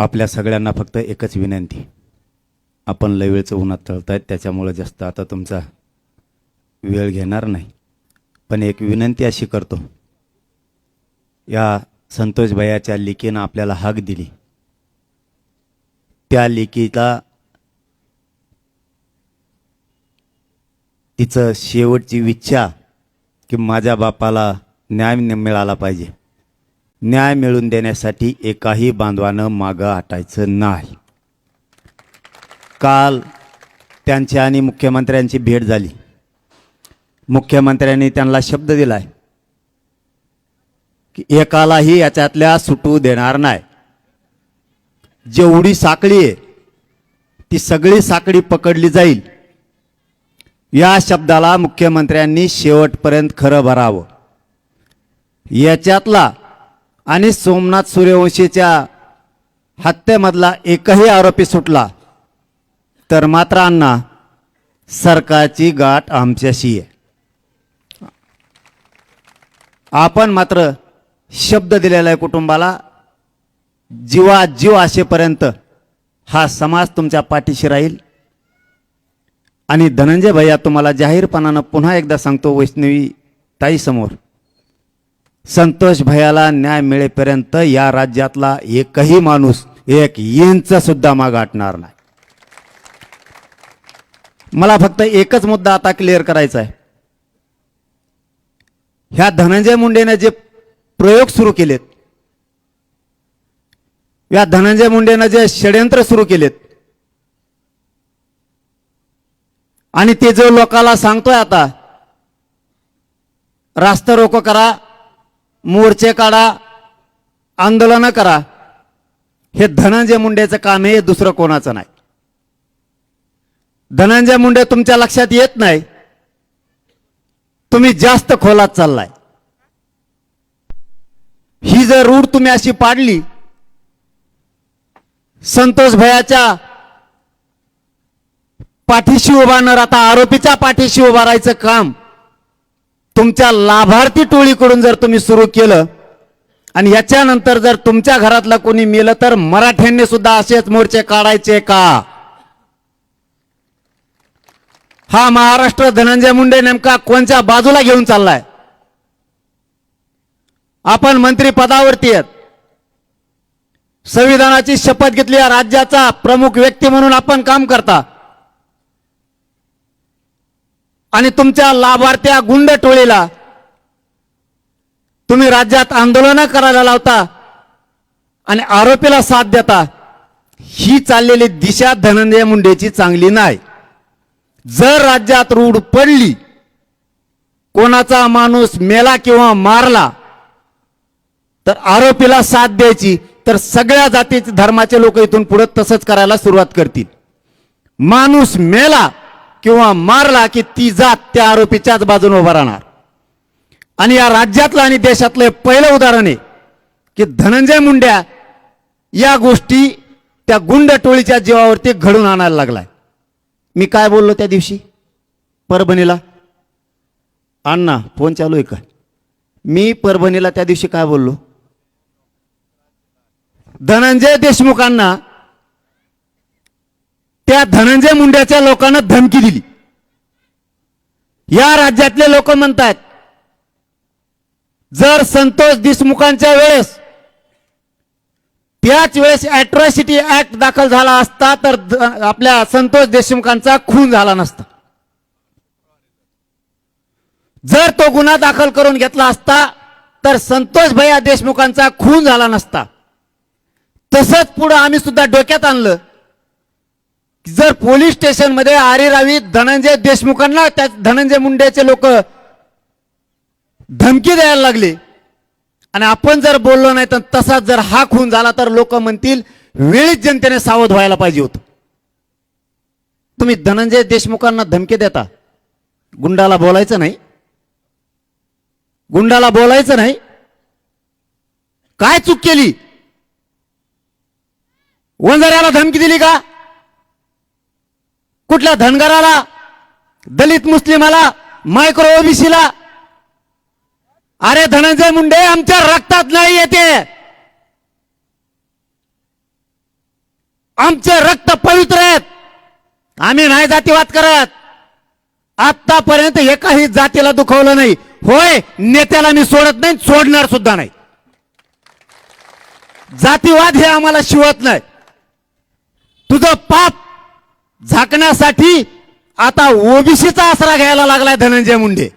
आपल्या सगळ्यांना फक्त एकच विनंती. आपण लय वेळचं उन्हात तळतायत त्याच्यामुळं जास्त आता तुमचा वेळ घेणार नाही. पण एक विनंती अशी करतो. या संतोष भैयाच्या लिकीनं आपल्याला हाक दिली. त्या लेकीला तिचं शेवटची इच्छा की माझ्या बापाला न्याय मिळाला पाहिजे. न्याय मिळवून देण्यासाठी एकाही बांधवानं मागं हटायचं नाही. काल त्यांची आणि मुख्यमंत्र्यांची भेट झाली. मुख्यमंत्र्यांनी त्यांना शब्द दिलाय की एकालाही याच्यातल्या सुटू देणार नाही. जेवढी साखळी आहे ती सगळी साखळी पकडली जाईल. या शब्दाला मुख्यमंत्र्यांनी शेवटपर्यंत खरं भरावं. याच्यातला आणि सोमनाथ सूर्यवंशीच्या हत्येमधला एकही आरोपी सुटला. तर मात्र अण्णा सरकारची गाठ आमच्याशी आहे. आपण मात्र शब्द दिलेला आहे कुटुंबाला जीवा जीव असेपर्यंत हा समाज तुमच्या पाठीशी राहील. आणि धनंजय भैया तुम्हाला जाहीरपणानं पुन्हा एकदा सांगतो वैष्णवी ताईसमोर. संतोष भैयाला न्याय मिळेपर्यंत या राज्यातला एकही माणूस एक इंच सुद्धा माग आटणार नाही. मला फक्त एकच मुद्दा आता क्लिअर करायचा आहे. ह्या धनंजय मुंडेने जे प्रयोग सुरू केलेत या धनंजय मुंडेनं जे षडयंत्र सुरू केलेत आणि ते जो लोकाला सांगतोय आता रास्ता रोको करा मोर्चे काढा आंदोलनं करा. हे धनंजय मुंडेचं काम आहे हे दुसरं कोणाचं नाही. धनंजय मुंडे तुमच्या लक्षात येत नाही. तुम्ही जास्त खोलात चाललाय. ही जर रूढ तुम्ही अशी पाडली संतोष भयाच्या पाठीशी उभा न राहता आरोपीच्या पाठीशी उभा राहायचं काम तुमच्या लाभार्थी टोळीकडून जर तुम्ही सुरू केलं आणि याच्यानंतर जर तुमच्या घरातला कोणी मेलं तर मराठ्यांनी सुद्धा असेच मोर्चे काढायचे का? हा महाराष्ट्र धनंजय मुंडे नेमका कोणत्या बाजूला घेऊन चाललाय? आपण मंत्री पदावरती आहेत. संविधानाची शपथ घेतली या राज्याचा प्रमुख व्यक्ती म्हणून आपण काम करता. आणि तुमच्या लाभार्थ्या गुंड टोळीला तुम्ही राज्यात आंदोलन करायला लावता आणि आरोपीला साथ देता ही चाललेली दिशा धनंजय मुंडेची चांगली नाही. जर राज्यात रूढ पडली कोणाचा माणूस मेला किंवा मारला तर आरोपीला साथ द्यायची तर सगळ्या जातीचे धर्माचे लोक इथून पुढे तसंच करायला सुरुवात करतील. माणूस मेला किंवा मारला की ती जात त्या आरोपीच्याच बाजूने उभा राहणार. आणि या राज्यातलं आणि देशातलं पहिलं उदाहरण आहे की धनंजय मुंड्या या गोष्टी त्या गुंड टोळीच्या जीवावरती घडून आणायला लागलाय. मी काय बोललो त्या दिवशी? परभणीला. अण्णा फोन चालू आहे का? मी परभणीला त्या दिवशी काय बोललो? धनंजय देशमुखांना त्या धनंजय मुंड्याच्या लोकांना धमकी दिली. या राज्यातले लोक म्हणतात जर संतोष देशमुखांच्या वेळेस त्याच वेळेस अॅट्रॉसिटी ऍक्ट दाखल झाला असता तर आपल्या संतोष देशमुखांचा खून झाला नसता. जर तो गुन्हा दाखल करून घेतला असता तर संतोष भैया देशमुखांचा खून झाला नसता. तसंच पुढं आम्ही सुद्धा डोक्यात आणलं जर पोलीस स्टेशनमध्ये आरी रावी धनंजय देशमुखांना त्या धनंजय मुंडेचे लोक धमकी द्यायला लागले. आणि आपण जर बोललो नाही तर तसाच जर हा खून झाला तर लोक म्हणतील वेळीच जनतेने सावध व्हायला पाहिजे होतं. तुम्ही धनंजय देशमुखांना धमकी देता? गुंडाला बोलायचं नाही. गुंडाला बोलायचं नाही. काय चूक केली? वंजाऱ्याला धमकी दिली का? कुठल्या धनगराला दलित मुस्लिमाला मायक्रो ओबीसीला? अरे धनंजय मुंडे आमच्या रक्तात नाही येते. आमचे रक्त पवित्र आहेत. आम्ही नाही जातीवाद करत. आतापर्यंत एकाही जातीला दुखवलं नाही. होय नेत्याला मी सोडत नाही सोडणार सुद्धा नाही. जातीवाद हे आम्हाला शिवत नाही. तुझं पाप झाकण्यासाठी आता ओबीसीचा आसरा घ्यायला लागलाय धनंजय मुंडे.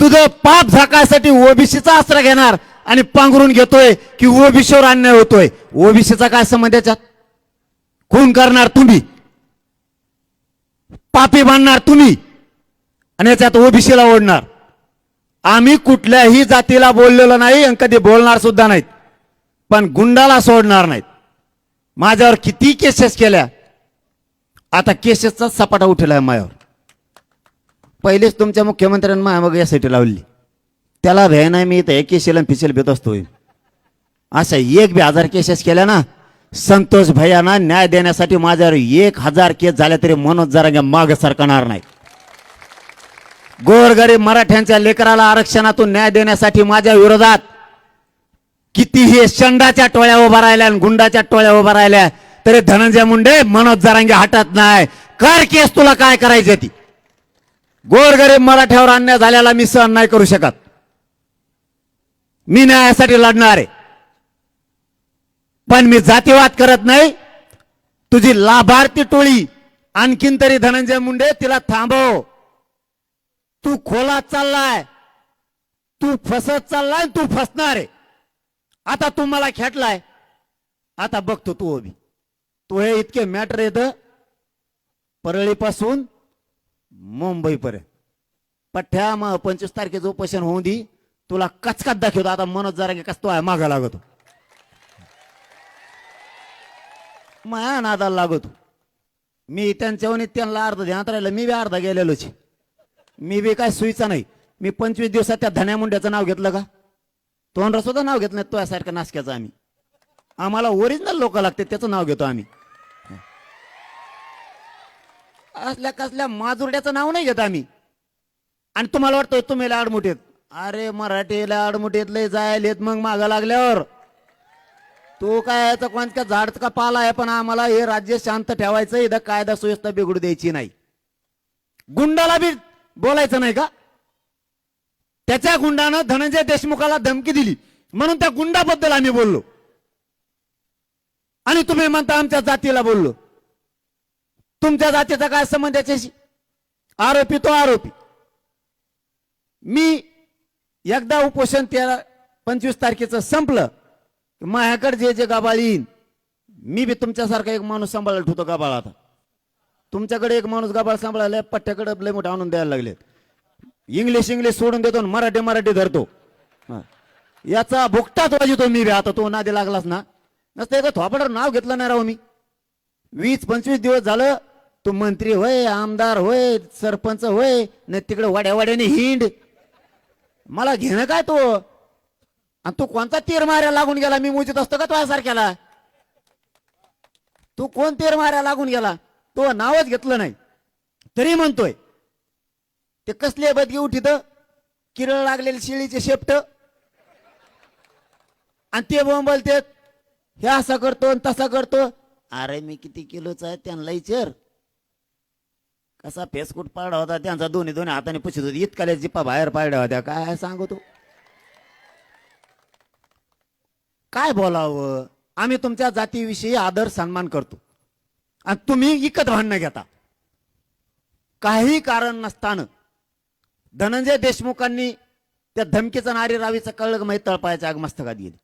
तुझं पाप झाकायसाठी ओबीसीचा आसरा घेणार आणि पांघरून घेतोय की ओबीसीवर अन्याय होतोय. ओबीसीचा काय संबंध याच्यात? खून करणार तुम्ही. पापी बांधणार तुम्ही. आणि याच्यात ओबीसीला ओढणार. आम्ही कुठल्याही जातीला बोललेलो नाही आणि कधी बोलणार सुद्धा नाहीत. पण गुंडाला सोडणार नाहीत. माझ्यावर किती केसेस केल्या? आता केसेसचा सपाटा उठला आहे मायावर. पहिलेच तुमच्या मुख्यमंत्र्यांनी माझ्या मग यासाठी लावली. त्याला भय नाही मी इथं केसेल आणि पिसेल भेट असतोय. अशा एक बी हजार केसेस केल्या ना संतोष भैयाना न्याय देण्यासाठी माझ्यावर एक हजार केस झाल्या तरी मनोज जरा माग सरकणार नाही गोरगरीब मराठ्यांच्या लेकराला आरक्षणातून न्याय देण्यासाठी माझ्या विरोधात कितीही शंडाच्या टोळ्या उभा राहिल्या आणि गुंडाच्या टोळ्या उभा राहिल्या तरी धनंजय मुंडे मनोज जरांगे हटत नाही. कर केस तुला काय करायची ती? गोरगरीब मराठ्यावर अन्याय झाल्याला मी सहन नाही करू शकत. मी न्यायासाठी लढणार आहे. पण मी जातीवाद करत नाही. तुझी लाभार्थी टोळी आणखीन तरी धनंजय मुंडे तिला थांबव. तू खोलात चाललाय. तू फसत चाललाय तू फसणार आहे. आता तू मला खेटलाय. आता बघतो तू ओबी. तू हे इतके मॅटर येत परळीपासून मुंबईपर्यंत. पठ्या मग पंचवीस तारखेचं उपोषण होऊन दी तुला कचकात दाखवतो. आता मनोज जरा की तो आहे मागा लागतो. माया नादाला लागतो. मी त्यांच्याहून त्यांना अर्ध ध्यानात राहिलं मी बी अर्धा गेलेलोच मी बी काय सुईचा नाही. मी पंचवीस दिवसात त्या धन्या मुंड्याचं नाव घेतलं का? तोंडरा सुद्धा नाव घेत नाही तो यासारखं नासक्याचं आम्ही. आम्हाला ओरिजिनल लोक लागते त्याचं नाव घेतो आम्ही. असल्या कसल्या माजुरड्याचं नाव नाही घेत आम्ही. आणि तुम्हाला वाटतं तुम्ही लाडमुठेत अरे मराठीला लाडमुठेत लय जायलेत मग मागा लागल्यावर. तू काय कोणत्या झाडच का पाला आहे पण आम्हाला हे राज्य शांत ठेवायचं इथं कायदा सुव्यवस्था बिघडू द्यायची नाही. गुंडाला बी बोलायचं नाही का? त्याच्या गुंडानं धनंजय देशमुखाला धमकी दिली. म्हणून त्या गुंडाबद्दल आम्ही बोललो. आणि तुम्ही म्हणता आमच्या जातीला बोललो. तुमच्या जातीचा काय संबंध याच्याशी? आरोपी तो आरोपी. मी एकदा उपोषण तेरा पंचवीस तारखेचं संपलं माझ्याकडे जे जे गाबाळ येईन मी बी तुमच्यासारखा एक माणूस सांभाळायला ठेवतो गाबाळ आता. तुमच्याकडे एक माणूस गाबाळ सांभाळायला पट्ट्याकडे लय मोठं आणून द्यायला लागलेत. इंग्लिश इंग्लिश सोडून देतो आणि मराठी मराठी धरतो. याचा भुकटाच वाजवतो मी बी आता तो नादी लागलाच ना. नसतं एका थोपाडावर नाव घेतलं नाही राव मी. वीस पंचवीस दिवस झालं तू मंत्री होय आमदार होय सरपंच होय न तिकडे वाड्या वाड्याने हिंड. मला घेणं काय तो? आणि तू कोणता तीर माऱ्या लागून गेला? मी मोजित असतो का तो सारख्याला? तू कोण तीर माऱ्या लागून गेला? तो नावच घेतलं नाही. तरी म्हणतोय ते कसले बदगी उठित? किरळ लागलेले शिळीचे शेपट. आणि ते बोंबलतेत हे असं करतो आणि तसा करतो. अरे मी किती किलोचा आहे त्यांना विचार. कसा फेसकूट पाडा होता? त्यांचा दोन्ही दोन्ही हाताने पुशीत होती. इतकाल्या जिप्पा बाहेर पाडल्या होत्या. काय सांगू तू? काय बोलावं? आम्ही तुमच्या जातीविषयी आदर सन्मान करतो. आणि तुम्ही इकत भांडणं घेता. काही कारण नसताना धनंजय देशमुखांनी त्या धमकीचा नारी रावीचा कळलं माहीत तळपायाच्या आगमस्तकात गेली.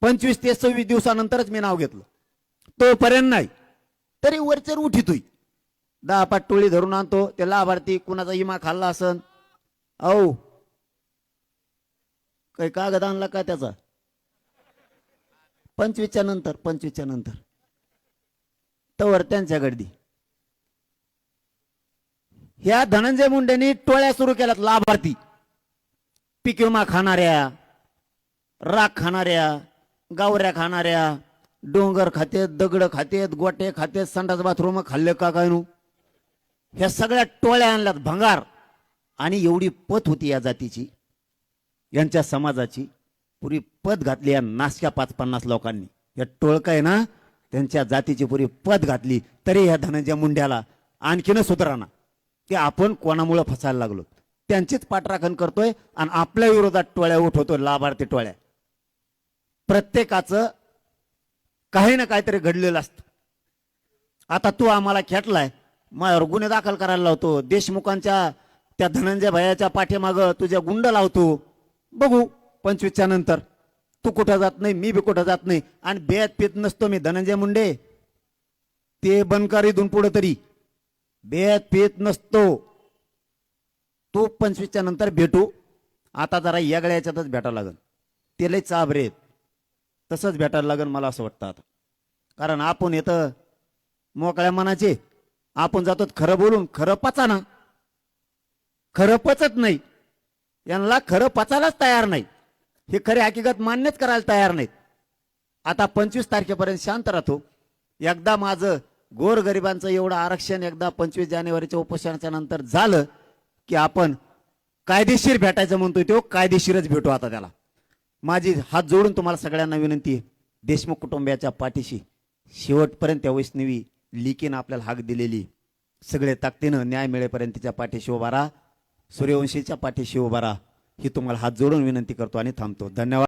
पंचवीस ते सव्वीस दिवसानंतरच मी नाव घेतलं. तोपर्यंत नाही. तरी वरचर उठितोय. दहा पाच टोळी धरून आणतो. ते लाभार्थी कुणाचा इमा खाल्ला असन? औ. काही कागद आणला का त्याचा? पंचवीसच्या नंतर पंचवीसच्या नंतर. तवर त्यांच्या गर्दी. ह्या धनंजय मुंडेंनी टोळ्या सुरू केल्यात लाभार्थी. पीक विमा खाणाऱ्या राख खाणाऱ्या गावऱ्या खाणाऱ्या डोंगर खातेत दगड खातेत गोटे खातेत संडास बाथरूम खाल्ले का काय नू? ह्या सगळ्या टोळ्या आणल्यात भंगार. आणि एवढी पत होती या जातीची यांच्या समाजाची. पुरी पत घातली या नाशक्या पाच पन्नास लोकांनी. या टोळका आहे ना त्यांच्या जातीची पुरी पद घातली. तरी ह्या धनंजय मुंड्याला आणखीनच सुधारणा. ते आपण कोणामुळं फसायला लागलो? त्यांचीच पाठराखण करतोय आणि आपल्या विरोधात टोळ्या उठवतोय लाभार्थी टोळ्या. प्रत्येकाचं काही ना काहीतरी घडलेलं असतं. आता तू आम्हाला खेटलाय माझ्यावर गुन्हे दाखल करायला लावतो. देशमुखांच्या त्या धनंजय भयाच्या पाठीमाग तुझ्या गुंड लावतो. बघू पंचवीसच्या नंतर. तू कुठं जात नाही मी बी कुठं जात नाही. आणि बेत पीत नसतो मी धनंजय मुंडे. ते बनकर इथून पुढं तरी. बेत पीत नसतो. तू पंचवीसच्या नंतर भेटू. आता जरा यागळ्या याच्यातच भेटावं लागेल. ते लय चाबरेत तसंच भेटायला लागेल मला असं वाटतं आता. कारण आपण येतं मोकळ्या मनाचे आपण जातो खरं बोलून खरं पचाना. खरं पचत नाही. यांना खरं पचायलाच तयार नाही. हे खरे हकीकत मान्यच करायला तयार नाहीत. आता पंचवीस तारखेपर्यंत शांत राहतो. एकदा माझं गोरगरिबांचं एवढं आरक्षण एकदा पंचवीस जानेवारीच्या उपोषणाच्या नंतर झालं की आपण कायदेशीर भेटायचं म्हणतोय तो कायदेशीरच भेटू आता त्याला. माझी हात जोडून तुम्हाला सगळ्यांना विनंती आहे. देशमुख कुटुंबियाच्या पाठीशी शेवटपर्यंत त्या वैष्णवी लिकीनं आपल्याला हाक दिलेली. सगळे ताकदीनं न्याय मिळेपर्यंत तिच्या पाठीशी उभारा सूर्यवंशीच्या पाठीशी उभारा ही तुम्हाला हात जोडून विनंती करतो आणि थांबतो. धन्यवाद.